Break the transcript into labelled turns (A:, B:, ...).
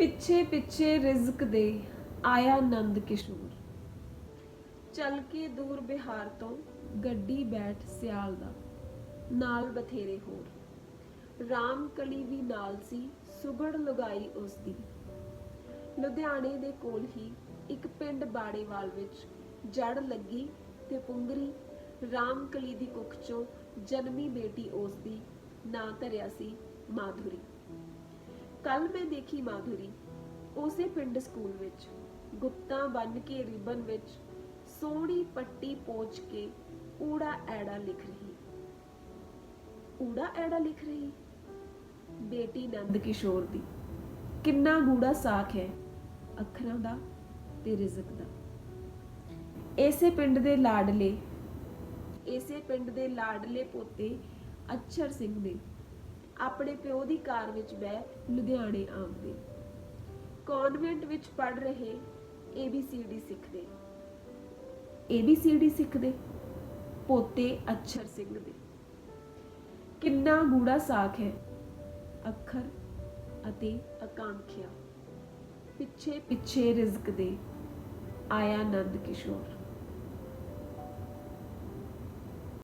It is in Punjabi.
A: ਪਿੱਛੇ ਪਿੱਛੇ ਰਿਜ਼ਕ ਦੇ ਆਇਆ ਨੰਦ ਕਿਸ਼ੋਰ। ਚੱਲ ਕੇ ਦੂਰ ਬਿਹਾਰ ਤੋਂ ਗੱਡੀ ਬੈਠ ਸਿਆਲ ਦਾ, ਨਾਲ ਬਥੇਰੇ ਹੋਰ। ਰਾਮ ਕਲੀ ਵੀ ਨਾਲ ਸੀ, ਸੁਗੜ ਲਗਾਈ ਉਸ ਦੀ। ਲੁਧਿਆਣੇ ਦੇ ਕੋਲ ਹੀ ਇੱਕ ਪਿੰਡ ਬਾੜੇਵਾਲ ਵਿੱਚ ਜੜ ਲੱਗੀ ਤੇ ਪੁੰਗਰੀ ਰਾਮ ਕਲੀ ਦੀ ਕੁੱਖ ਚੋਂ ਜਨਮੀ ਬੇਟੀ ਉਸ ਦੀ ਨਾਂ ਧਰਿਆ ਸੀ ਮਾਧੁਰੀ। ਕੱਲ ਮੈਂ ਦੇਖੀ ਮਾਧੁਰੀ, ਉਸੇ ਪਿੰਡ ਸਕੂਲ ਵਿੱਚ। ਗੁੱਤਾਂ ਬੰਨ ਕੇ ਰਿਬਨ ਵਿੱਚ ਸੋਹਣੀ ਪੱਟੀ ਪੋਚ ਕੇ ਊੜਾ ਐੜਾ ਲਿਖ ਰਹੀ। ਊੜਾ ਐੜਾ ਲਿਖ ਰਹੀ? ਬੇਟੀ ਨੰਦ ਕਿਸ਼ੋਰ ਦੀ। ਕਿੰਨਾ ਗੂੜਾ ਸਾਖ ਹੈ ਅੱਖਰਾਂ ਦਾ ਤੇ ਰਿਜ਼ਕ ਦਾ। ਇਸੇ ਪਿੰਡ ਦੇ ਲਾਡਲੇ, ਇਸੇ ਪਿੰਡ ਦੇ ਲਾਡਲੇ ਪੋਤੇ ਅਛਰ ਸਿੰਘ ਦੇ ਆਪਣੇ ਪਿਓ ਦੀ ਕਾਰ ਵਿੱਚ ਬਹਿ ਲੁਧਿਆਣੇ ਆਉਂਦੇ। ਕਨਵੈਂਟ ਵਿੱਚ ਪੜ ਰਹੇ ABCD ਸਿੱਖਦੇ। ABCD ਸਿੱਖਦੇ, ਪੋਤੇ ਅਛਰ ਸਿੰਘ ਦੇ ਕਿੰਨਾ ਗੂੜਾ ਸਾਖ ਹੈ, ਅੱਖਰ ਅਤੇ ਆਕਾਂਖਿਆ। ਪਿੱਛੇ ਪਿੱਛੇ ਰਿਜ਼ਕ ਦੇ ਆਇਆ ਨੰਦ ਕਿਸ਼ੋਰ।